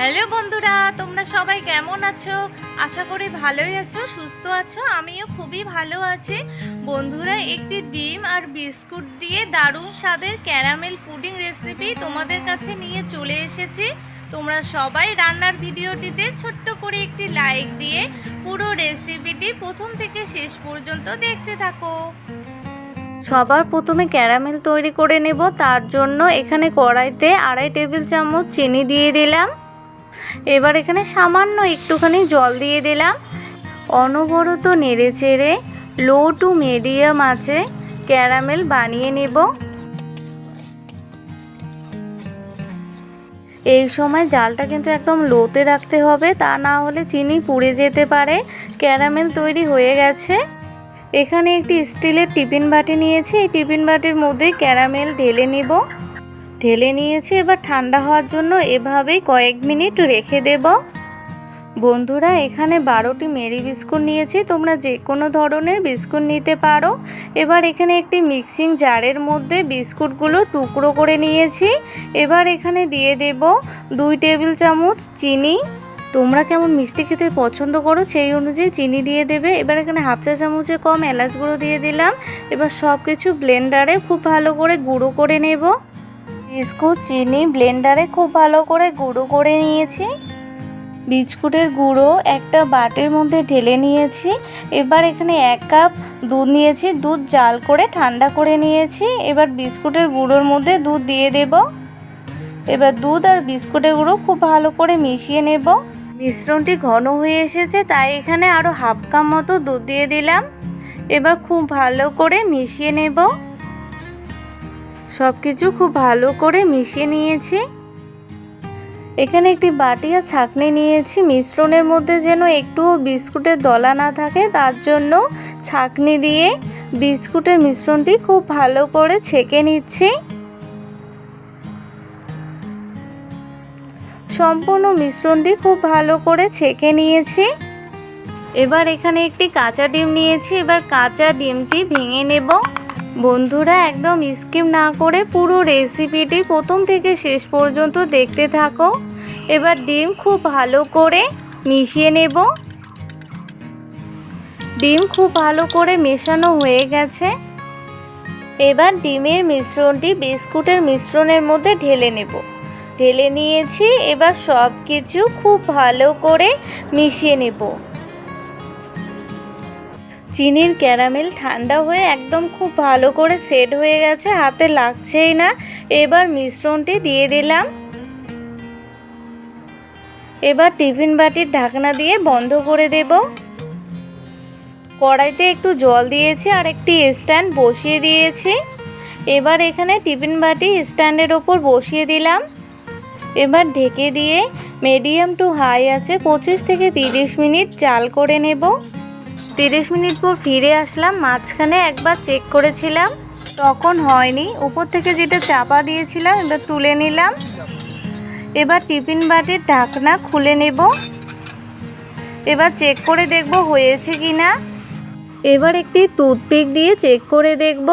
Hello বন্ধুরা, তোমরা সবাই কেমন আছো? আশা করি ভালোই আছো, সুস্থ আছো, আমিও খুবই ভালো আছি। বন্ধুরা, একটি ডিম আর বিস্কুট দিয়ে দারুণ স্বাদের ক্যারামেল পুডিং রেসিপি তোমাদের কাছে নিয়ে চলে এসেছি। তোমরা সবাই রান্নার ভিডিওটিতে ছোট্ট করে একটি লাইক দিয়ে পুরো রেসিপিটি প্রথম থেকে শেষ পর্যন্ত দেখতে থাকো। সবার প্রথমে ক্যারামেল তৈরি করে নেব, তার জন্য এখানে কড়াইতে আড়াই টেবিল চামচ চিনি দিয়ে দিলাম। এবার এখানে সামান্য একটুখানি জল দিয়ে দিলাম। অনবরত নেড়ে চেড়ে লো টু মিডিয়াম আছে ক্যারামেল বানিয়ে নেব। এই সময় জালটা কিন্তু একদম লোতে রাখতে হবে, তা না হলে চিনি পুড়ে যেতে পারে। ক্যারামেল তৈরি হয়ে গেছে। এখানে একটি স্টিলের টিফিন বাটি নিয়েছি, এই টিফিন বাটির মধ্যে ক্যারামেল ঢেলে নিব। ঢেলে নিয়েছি, এবার ঠান্ডা হওয়ার জন্য এভাবেই কয়েক মিনিট রেখে দেব। বন্ধুরা, এখানে বারোটি মেরি বিস্কুট নিয়েছি, তোমরা যে কোনো ধরনের বিস্কুট নিতে পারো। এবার এখানে একটি মিক্সিং জারের মধ্যে বিস্কুটগুলো টুকরো করে নিয়েছি। এবার এখানে দিয়ে দেব দুই টেবিল চামচ চিনি। তোমরা কেমন মিষ্টি খেতে পছন্দ করো সেই অনুযায়ী চিনি দিয়ে দেবে। এবার এখানে হাফ চা চামচে কম এলাচ গুঁড়ো দিয়ে দিলাম। এবার সব কিছু ব্লেন্ডারে খুব ভালো করে গুঁড়ো করে নেব। বিস্কুট, চিনি, ব্লেন্ডারে খুব ভালো করে গুঁড়ো করে নিয়েছি। বিস্কুটের গুঁড়ো একটা বাটির মধ্যে ঢেলে নিয়েছি। এবার এখানে এক কাপ দুধ নিয়েছি। দুধ জাল করে ঠান্ডা করে নিয়েছি। এবার বিস্কুটের গুঁড়োর মধ্যে দুধ দিয়ে দেব। এবার দুধ আর বিস্কুটের গুঁড়ো খুব ভালো করে মিশিয়ে নেব। মিশ্রণটি ঘন হয়ে এসেছে, তাই এখানে আরও হাফ কাপ মতো দুধ দিয়ে দিলাম। এবার খুব ভালো করে মিশিয়ে নেব। সব কিছু খুব ভালো করে মিশিয়ে নিয়েছি। এখানে একটি বাটি আর ছাঁকনি নিয়েছি। মিশ্রণের মধ্যে যেন একটুও বিস্কুটের দলা না থাকে, তার জন্য ছাঁকনি দিয়ে বিস্কুটের মিশ্রণটি খুব ভালো করে ছেঁকে নিচ্ছি। সম্পূর্ণ মিশ্রণটি খুব ভালো করে ছেঁকে নিয়েছি। এবার এখানে একটি কাঁচা ডিম নিয়েছি। এবার কাঁচা ডিমটি ভেঙে নেব। বন্ধুরা, একদম স্কিপ না করে পুরো রেসিপিটি প্রথম থেকে শেষ পর্যন্ত দেখতে থাকো। এবার ডিম খুব ভালো করে মিশিয়ে নেব। ডিম খুব ভালো করে মেশানো হয়ে গেছে। এবার ডিমের মিশ্রণটি বিস্কুটের মিশ্রণের মধ্যে ঢেলে নেব। ঢেলে নিয়েছি, এবার সব কিছু খুব ভালো করে মিশিয়ে নেব। চিনির ক্যারামেল ঠান্ডা হয়ে একদম খুব ভালো করে সেট হয়ে গেছে, হাতে লাগছেই না। এবার মিশ্রণটি দিয়ে দিলাম। এবার টিফিন বাটির ঢাকনা দিয়ে বন্ধ করে দেব। কড়াইতে একটু জল দিয়েছি আর একটি স্ট্যান্ড বসিয়ে দিয়েছি। এবার এখানে টিফিন বাটি স্ট্যান্ডের ওপর বসিয়ে দিলাম। এবার ঢেকে দিয়ে মিডিয়াম টু হাই আছে পঁচিশ থেকে তিরিশ মিনিট চাল করে নেব। তিরিশ মিনিট পর ফিরে আসলাম, মাঝখানে একবার চেক করেছিলাম, তখন হয়নি। উপর থেকে যেটা চাপা দিয়েছিলাম এবার তুলে নিলাম। এবার টিফিন বাটির ঢাকনা খুলে নেব। এবার চেক করে দেখব হয়েছে কি না এবার একটি টুথপিক দিয়ে চেক করে দেখব।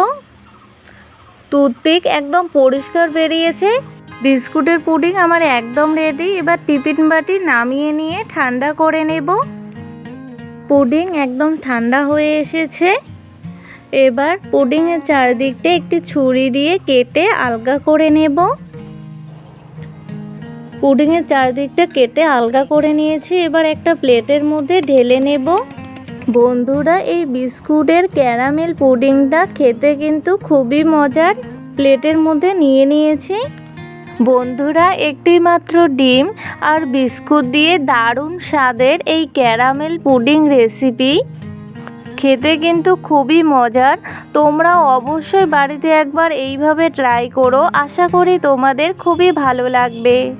টুথপিক একদম পরিষ্কার বেরিয়েছে। বিস্কুটের পুডিং আমার একদম রেডি এবার টিফিন বাটি নামিয়ে নিয়ে ঠান্ডা করে নেব। পুডিং একদম ঠান্ডা হয়ে এসেছে। এবার পুডিংয়ের চারিদিকটা একটি ছুরি দিয়ে কেটে আলগা করে নেব। পুডিংয়ের চারিদিকটা কেটে আলগা করে নিয়েছি। এবার একটা প্লেটের মধ্যে ঢেলে নেব। বন্ধুরা, এই বিস্কুটের ক্যারামেল পুডিংটা খেতে কিন্তু খুবই মজার। প্লেটের মধ্যে নিয়ে নিয়েছি। বন্ধুরা একটি মাত্র ডিম আর বিস্কুট দিয়ে দারুণ স্বাদের এই ক্যারামেল পুডিং রেসিপি। খেতে কিন্তু খুবই মজার। তোমরা অবশ্যই বাড়িতে একবার এইভাবে ট্রাই করো। আশা করি তোমাদের খুবই ভালো লাগবে।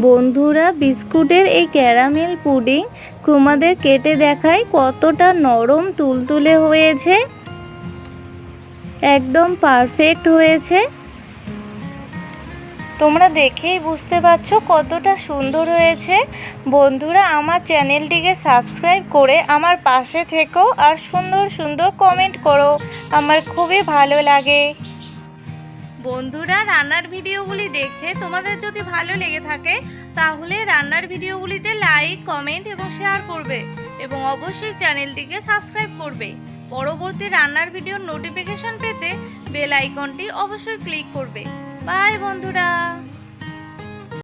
বন্ধুরা, বিস্কুটের এই ক্যারামেল পুডিং তোমাদের কেটে দেখাই কতটা নরম তুলতুলে হয়েছে। একদম পারফেক্ট হয়েছে। তোমরা দেখেই বুঝতে পারছ কতটা সুন্দর হয়েছে। বন্ধুরা, আমার চ্যানেলটিকে সাবস্ক্রাইব করে আমার পাশে থেকো আর সুন্দর সুন্দর কমেন্ট করো। আমার খুবই ভালো লাগে। বন্ধুরা, রান্নার ভিডিওগুলি দেখে তোমাদের যদি ভালো লেগে থাকে, তাহলে রান্নার ভিডিওগুলিতে লাইক, কমেন্ট এবং শেয়ার করবে এবং অবশ্যই চ্যানেলটিকে সাবস্ক্রাইব করবে। পরবর্তী রান্নার ভিডিওর নোটিফিকেশন পেতে বেল আইকনটি অবশ্যই ক্লিক করবে। বাই বন্ধুরা।